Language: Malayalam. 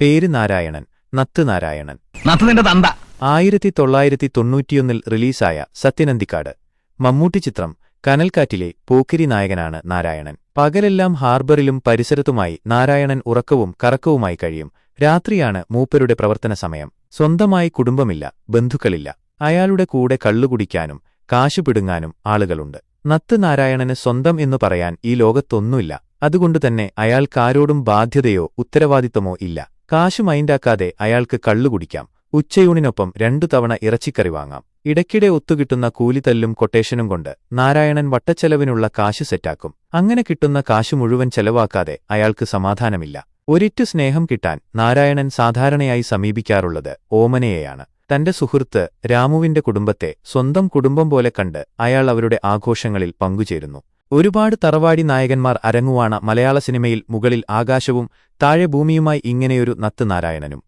പേര് നാരായണൻ നത്ത് നാരായണൻ. ആയിരത്തി തൊള്ളായിരത്തി തൊണ്ണൂറ്റിയൊന്നിൽ റിലീസായ സത്യനന്ദിക്കാട് മമ്മൂട്ടി ചിത്രം കനൽക്കാറ്റിലെ പോക്കിരി നായകനാണ് നാരായണൻ. പകലെല്ലാം ഹാർബറിലും പരിസരത്തുമായി നാരായണൻ ഉറക്കവും കറക്കവുമായി കഴിയും. രാത്രിയാണ് മൂപ്പരുടെ പ്രവർത്തന സമയം. സ്വന്തമായി കുടുംബമില്ല ബന്ധുക്കളില്ല. അയാളുടെ കൂടെ കള്ളുകുടിക്കാനും കാശു പിടുങ്ങാനും ആളുകളുണ്ട്. നത്ത് നാരായണന് സ്വന്തം എന്നു പറയാൻ ഈ ലോകത്തൊന്നുമില്ല. അതുകൊണ്ടുതന്നെ അയാൾക്കാരോടും ബാധ്യതയോ ഉത്തരവാദിത്തമോ ഇല്ല. കാശു മൈൻഡാക്കാതെ അയാൾക്ക് കള്ളുകുടിക്കാം ഉച്ചയൂണിനൊപ്പം രണ്ടു തവണ ഇറച്ചിക്കറി വാങ്ങാം. ഇടയ്ക്കിടെ ഒത്തുകിട്ടുന്ന കൂലിത്തല്ലും കൊട്ടേഷനും കൊണ്ട് നാരായണൻ വട്ടച്ചെലവിനുള്ള കാശ് സെറ്റാക്കും. അങ്ങനെ കിട്ടുന്ന കാശു മുഴുവൻ ചെലവാക്കാതെ അയാൾക്ക് സമാധാനമില്ല. ഒരിറ്റു സ്നേഹം കിട്ടാൻ നാരായണൻ സാധാരണയായി സമീപിക്കാറുള്ളത് ഓമനയെയാണ്. തന്റെ സുഹൃത്ത് രാമുവിന്റെ കുടുംബത്തെ സ്വന്തം കുടുംബം പോലെ കണ്ട് അയാൾ അവരുടെ ആഘോഷങ്ങളിൽ പങ്കുചേരുന്നു. ഒരുപാട് തറവാടി നായകന്മാർ അരങ്ങുവാണ മലയാള സിനിമയിൽ മുകളിൽ ആകാശവും താഴെ ഭൂമിയുമായി ഇങ്ങനെയൊരു നത്ത് നാരായണനും.